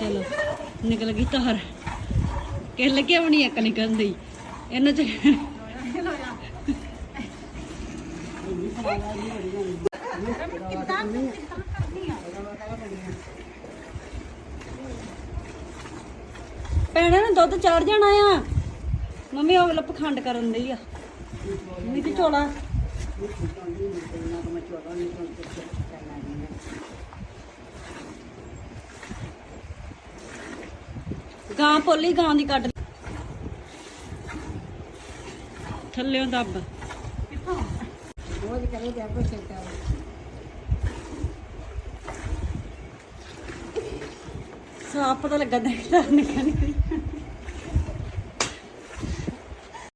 ਚਲੋ, ਨਿਕਲ ਗਈ ਤਾਰ। ਕਿੱਲ ਕੇ ਨਹੀਂ ਇੱਕ ਨਿਕਲਦੀ ਇਹਨਾਂ ਚ ਭੈਣਾ ਨੇ ਦੁੱਧ ਚੜ ਜਾਣਾ ਆ। ਮੰਮੀ, ਉਹ ਪਖੰਡ ਕਰਨ ਦੀ ਆ। ਮੰਮੀ ਤੇ ਚੋਲਾ ਗਾਂ ਪੋਲੀ ਗਾਂ ਦੀ ਕੱਢ ਥੱਲਿਓਂ ਦੱਬ। ਰੋਜ਼ ਕਰੇ ਤੇ ਆਪੇ ਸਿੱਟਾ ਸਾਫ਼ ਪਤਾ ਲੱਗਾ ਦਾ ਨਿਕਲ ਨਿਕਲ